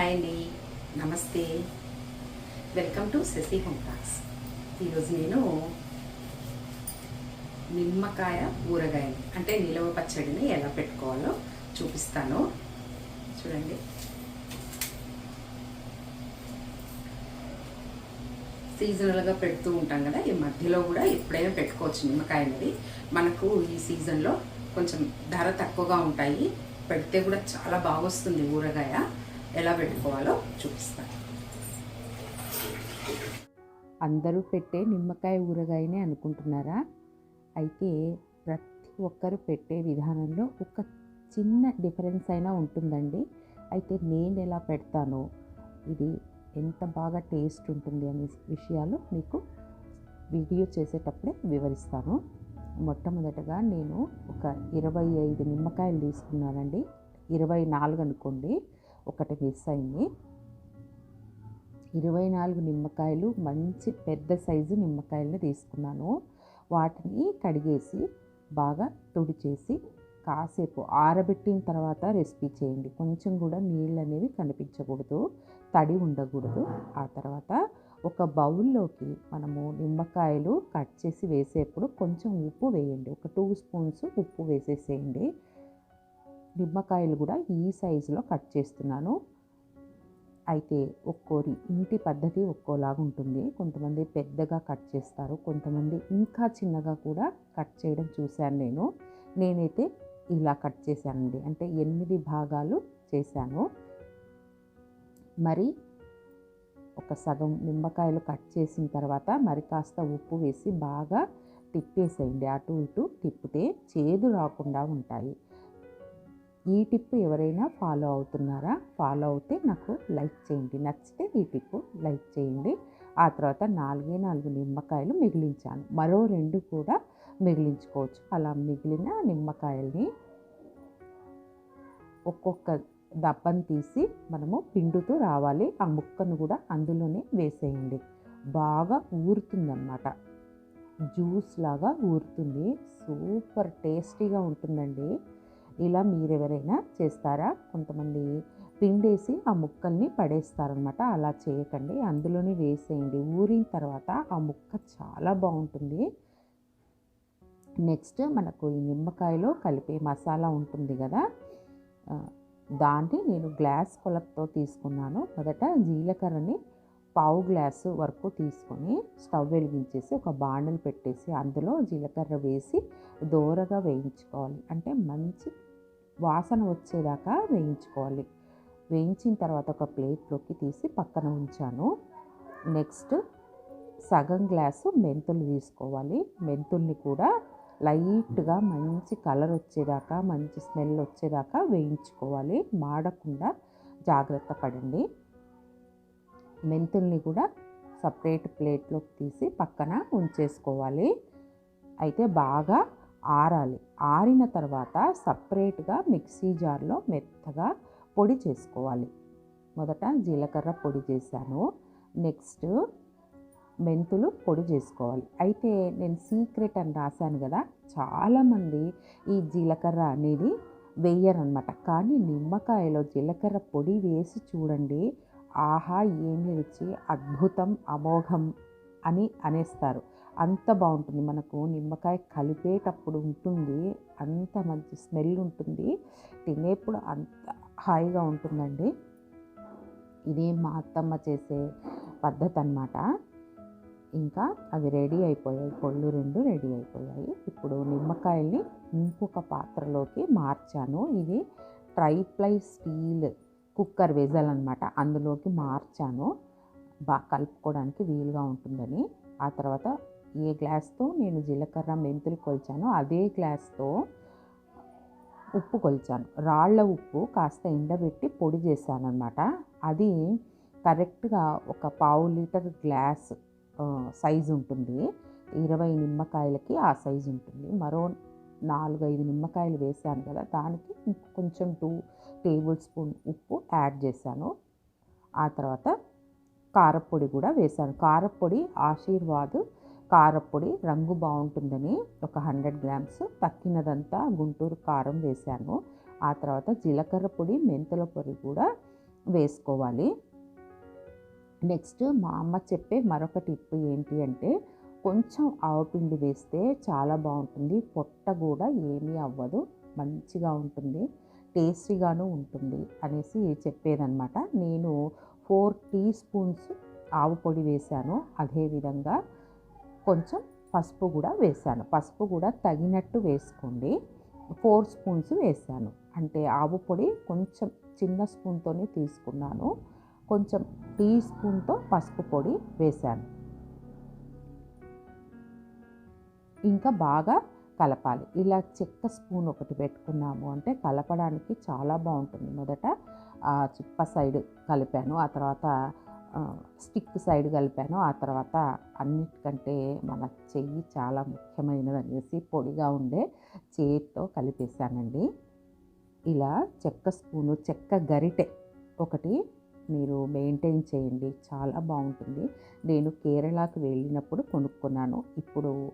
Hi అండి. నమస్తే. Welcome to Sashi home talks ఈరోజు నేను నిమ్మకాయ ఊరగాయని అంటే నిలవ పచ్చడిని ఎలా పెట్టుకోవాలో చూపిస్తాను. చూడండి. సీజనల్గా పెడుతూ ఉంటాం కదా ఈ మధ్యలో కూడా ఎప్పుడైనా పెట్టుకోవచ్చు నిమ్మకాయ అనేది. మనకు ఈ సీజన్లో కొంచెం ధర తక్కువగా ఉంటాయి. పెడితే కూడా చాలా బాగా వస్తుంది ఊరగాయ. ఎలా పెట్టుకోవాలో చూపిస్తాను. అందరూ పెట్టే నిమ్మకాయ ఊరగాయనే అనుకుంటున్నారా? అయితే ప్రతి ఒక్కరు పెట్టే విధానంలో ఒక చిన్న డిఫరెన్స్ అయినా ఉంటుందండి. అయితే నేను ఎలా పెడతానో ఇది ఎంత బాగా టేస్ట్ ఉంటుంది అనే విషయాలు మీకు వీడియో చేసేటప్పుడే వివరిస్తాను. మొట్టమొదటగా నేను ఒక ఇరవై ఐదు నిమ్మకాయలు తీసుకున్నానండి. ఇరవై నాలుగు అనుకోండి. ఒకటి మిస్ అయింది. ఇరవై నాలుగు నిమ్మకాయలు మంచి పెద్ద సైజు నిమ్మకాయలని తీసుకున్నాను. వాటిని కడిగేసి బాగా తుడిచేసి కాసేపు ఆరబెట్టిన తర్వాత రెసిపీ చేయండి. కొంచెం కూడా నీళ్ళు అనేవి కనిపించకూడదు తడి ఉండకూడదు. ఆ తర్వాత ఒక బౌల్లోకి మనము నిమ్మకాయలు కట్ చేసి వేసేప్పుడు కొంచెం ఉప్పు వేయండి. ఒక టూ స్పూన్స్ ఉప్పు వేసేసేయండి. నిమ్మకాయలు కూడా ఈ సైజులో కట్ చేస్తున్నాను. అయితే ఒక్కోరి ఇంటి పద్ధతి ఒక్కోలాగా ఉంటుంది. కొంతమంది పెద్దగా కట్ చేస్తారు. కొంతమంది ఇంకా చిన్నగా కూడా కట్ చేయడం చూశాను నేను. నేనైతే ఇలా కట్ చేశానండి. అంటే ఎనిమిది భాగాలు చేశాను. మరి ఒక సగం నిమ్మకాయలు కట్ చేసిన తర్వాత మరి కాస్త ఉప్పు వేసి బాగా తిప్పేసేయండి. అటు ఇటు తిప్పితే చేదు రాకుండా ఉంటాయి. ఈ టిప్ ఎవరైనా ఫాలో అవుతున్నారా ఫాలో అవుతే నాకు లైక్ చేయండి. నచ్చితే ఈ టిప్ లైక్ చేయండి. ఆ తర్వాత నాలుగే నాలుగు నిమ్మకాయలు మిగిలించాను. మరో రెండు కూడా మిగిలించుకోవచ్చు. అలా మిగిలిన నిమ్మకాయల్ని ఒక్కొక్క దప్పని తీసి మనము పిండుతూ రావాలి. ఆ ముక్కను కూడా అందులోనే వేసేయండి. బాగా ఊరుతుందన్నమాట. జ్యూస్ లాగా ఊరుతుంది. సూపర్ టేస్టీగా ఉంటుందండి. ఇలా మీరెవరైనా చేస్తారా? కొంతమంది పిండేసి ఆ ముక్కల్ని పడేస్తారనమాట అలా చేయకండి. అందులోనే వేసేయండి. ఊరిన తర్వాత ఆ ముక్క చాలా బాగుంటుంది. నెక్స్ట్ మనకు ఈ నిమ్మకాయలో కలిపే మసాలా ఉంటుంది కదా. దాన్ని నేను గ్లాస్ కొలతో తీసుకున్నాను. మొదట జీలకర్రని పావు గ్లాసు వరకు తీసుకొని స్టవ్ వెలిగించేసి ఒక బాణలు పెట్టేసి అందులో జీలకర్ర వేసి దోరగా వేయించుకోవాలి. అంటే మంచి వాసన వచ్చేదాకా వేయించుకోవాలి. వేయించిన తర్వాత ఒక ప్లేట్లోకి తీసి పక్కన ఉంచాను. నెక్స్ట్ సగం గ్లాసు మెంతులు తీసుకోవాలి. మెంతుల్ని కూడా లైట్గా మంచి కలర్ వచ్చేదాకా మంచి స్మెల్ వచ్చేదాకా వేయించుకోవాలి. మాడకుండా జాగ్రత్త పడండి. మెంతుల్ని కూడా సపరేట్ ప్లేట్లోకి తీసి పక్కన ఉంచేసుకోవాలి. అయితే బాగా ఆరాలి. ఆరిన తర్వాత సపరేట్గా మిక్సీ జార్లో మెత్తగా పొడి చేసుకోవాలి. మొదట జీలకర్ర పొడి చేశాను. నెక్స్ట్ మెంతులు పొడి చేసుకోవాలి. అయితే నేను సీక్రెట్ అని రాశాను కదా చాలామంది ఈ జీలకర్ర అనేది వెయ్యరనమాట కానీ నిమ్మకాయలో జీలకర్ర పొడి వేసి చూడండి ఆహా ఏమి రుచి అద్భుతం అమోఘం అని అనేస్తారు. అంత బాగుంటుంది. మనకు నిమ్మకాయ కలిపేటప్పుడు ఉంటుంది. అంత మంచి స్మెల్ ఉంటుంది. తినేప్పుడు అంత హాయిగా ఉంటుందండి. ఇది మా అత్తమ్మ చేసే పద్ధతి అన్నమాట ఇంకా అవి రెడీ అయిపోయాయి. పళ్ళు రెండు రెడీ అయిపోయాయి. ఇప్పుడు నిమ్మకాయల్ని ఇంకొక పాత్రలోకి మార్చాను. ఇది ట్రైప్లై స్టీల్ కుక్కర్ వెజల్ అనమాట అందులోకి మార్చాను. బాగా కలుపుకోవడానికి వీలుగా ఉంటుందని. ఆ తర్వాత ఏ గ్లాస్తో నేను జీలకర్ర మెంతులు కొలిచానో అదే గ్లాస్తో ఉప్పు కొలిచాను. రాళ్ళ ఉప్పు కాస్త ఎండబెట్టి పొడి చేశాను అనమాట అది కరెక్ట్గా ఒక పావు లీటర్ గ్లాస్ సైజు ఉంటుంది. ఇరవై నిమ్మకాయలకి ఆ సైజు ఉంటుంది. మరో నాలుగైదు నిమ్మకాయలు వేసాను కదా దానికి కొంచెం టూ టేబుల్ స్పూన్ ఉప్పు యాడ్ చేశాను. ఆ తర్వాత కారపొడి కూడా వేశాను. కారపొడి ఆశీర్వాద్ కారపొడి రంగు బాగుంటుందని ఒక హండ్రెడ్ గ్రామ్స్ తక్కినదంతా గుంటూరు కారం వేశాను. ఆ తర్వాత జీలకర్ర పొడి మెంతుల పొడి కూడా వేసుకోవాలి. నెక్స్ట్ మా అమ్మ చెప్పే మరొక టిప్ ఏంటి అంటే కొంచెం ఆవపిండి వేస్తే చాలా బాగుంటుంది. పొట్ట కూడా ఏమీ అవ్వదు. మంచిగా ఉంటుంది. టేస్టీగాను ఉంటుంది అనేసి చెప్పేదన్నమాట. నేను ఫోర్ టీ స్పూన్స్ ఆవు పొడి వేశాను. అదేవిధంగా కొంచెం పసుపు కూడా వేశాను. పసుపు కూడా తగినట్టు వేసుకోండి. ఫోర్ స్పూన్స్ వేశాను. అంటే ఆవు పొడి కొంచెం చిన్న స్పూన్తోనే తీసుకున్నాను. కొంచెం టీ స్పూన్తో పసుపు పొడి వేశాను. ఇంకా బాగా కలపాలి. ఇలా చెక్క స్పూన్ ఒకటి పెట్టుకున్నాము అంటే కలపడానికి చాలా బాగుంటుంది. మొదట ఆ చిప్ప సైడ్ కలిపాను. ఆ తర్వాత స్టిక్ సైడ్ కలిపాను. ఆ తర్వాత అన్నిటికంటే మన చెయ్యి చాలా ముఖ్యమైనది అనేసి పొడిగా ఉండే చేతితో కలిపేశానండి. ఇలా చెక్క స్పూను చెక్క గరిటె ఒకటి మీరు మెయింటైన్ చేయండి. చాలా బాగుంటుంది. నేను కేరళకు వెళ్ళినప్పుడు కొనుక్కున్నాను. ఇప్పుడు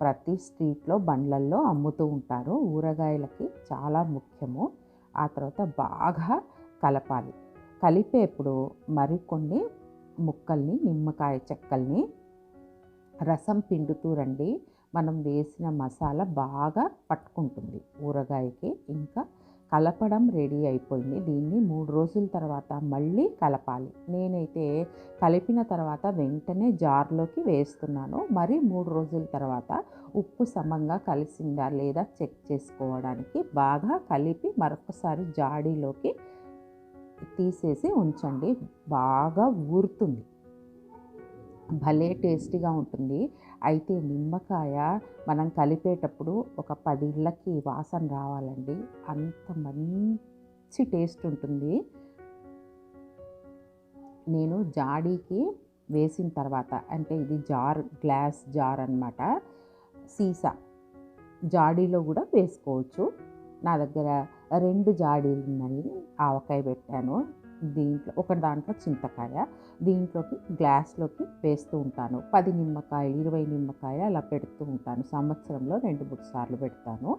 ప్రతి స్ట్రీట్లో బండ్లల్లో అమ్ముతూ ఉంటారు. ఊరగాయలకి చాలా ముఖ్యము. ఆ తర్వాత బాగా కలపాలి. కలిపేప్పుడు మరికొన్ని ముక్కల్ని నిమ్మకాయ చెక్కల్ని రసం పిండుతూ రండి. మనం వేసిన మసాలా బాగా పట్టుకుంటుంది. ఊరగాయకి ఇంకా కలపడం రెడీ అయిపోయింది. దీన్ని మూడు రోజుల తర్వాత మళ్ళీ కలపాలి. నేనైతే కలిపిన తర్వాత వెంటనే జార్లోకి వేస్తున్నాను. మరి మూడు రోజుల తర్వాత ఉప్పు సమంగా కలిసిందా లేదా చెక్ చేసుకోవడానికి బాగా కలిపి మరొకసారి జాడీలోకి తీసేసి ఉంచండి. బాగా ఊరుతుంది. భలే టేస్టీగా ఉంటుంది. అయితే నిమ్మకాయ మనం కలిపేటప్పుడు ఒక పది ఇళ్ళకి వాసన రావాలండి. అంత మంచి టేస్ట్ ఉంటుంది. నేను జాడీకి వేసిన తర్వాత అంటే ఇది జార్ గ్లాస్ జార్ అన్నమాట సీసా జాడీలో కూడా వేసుకోవచ్చు. నా దగ్గర రెండు జాడీలు ఉన్నాయి. ఆవకాయ పెట్టాను. దీంట్లో ఒక దాంట్లో చింతకాయ దీంట్లోకి గ్లాస్లోకి వేస్తూ ఉంటాను. పది నిమ్మకాయలు ఇరవై నిమ్మకాయ అలా పెడుతూ ఉంటాను. సంవత్సరంలో రెండు మూడు సార్లు పెడతాను.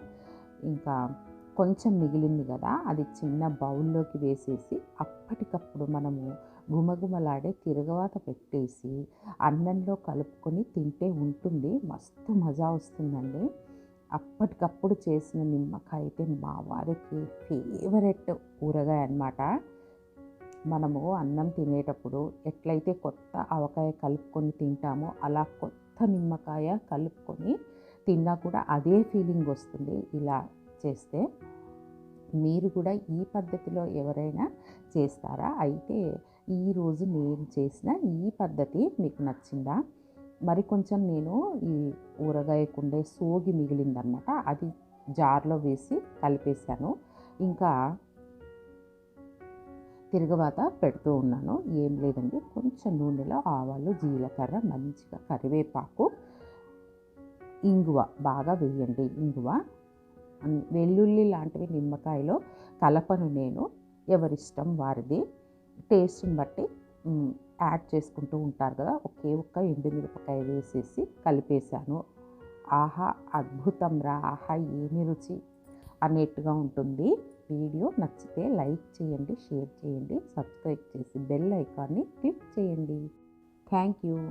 ఇంకా కొంచెం మిగిలింది కదా అది చిన్న బౌల్లోకి వేసేసి అప్పటికప్పుడు మనము గుమగుమలాడే తిరగవాత పెట్టేసి అన్నంలో కలుపుకొని తింటే ఉంటుంది. మస్తు మజా వస్తుందండి. అప్పటికప్పుడు చేసిన నిమ్మకాయ అయితే మా వారికి ఫేవరెట్ ఊరగాయ అన్నమాట. మనము అన్నం తినేటప్పుడు ఎట్లయితే కొత్త ఆవకాయ కలుపుకొని తింటామో అలా కొత్త నిమ్మకాయ కలుపుకొని తిన్నా కూడా అదే ఫీలింగ్ వస్తుంది ఇలా చేస్తే. మీరు కూడా ఈ పద్ధతిలో ఎవరైనా చేస్తారా? అయితే ఈరోజు నేను చేసిన ఈ పద్ధతి మీకు నచ్చిందా? మరి కొంచెం నేను ఈ ఊరగాయకుండే సోగి మిగిలిందనమాట. అది జార్లో వేసి కలిపేశాను. ఇంకా తిరగవాత పెడుతూ ఉన్నాను. ఏం లేదండి. కొంచెం నూనెలో ఆవాలు జీలకర్ర మంచిగా కరివేపాకు ఇంగువ బాగా వేయండి. ఇంగువ వెల్లుల్లి లాంటివి నిమ్మకాయలో కలపను నేను. ఎవరిష్టం వారిది. టేస్ట్ని బట్టి యాడ్ చేసుకుంటూ ఉంటారు కదా ఒకే ఒక్క ఎండుమిరపకాయ వేసేసి కలిపేశాను. ఆహా అద్భుతం రా ఆహా ఏమి రుచి అన్నట్టుగా ఉంటుంది. వీడియో నచ్చితే లైక్ చేయండి షేర్ చేయండి సబ్స్క్రైబ్ చేసి బెల్ ఐకాన్ని క్లిక్ చేయండి. Thank you.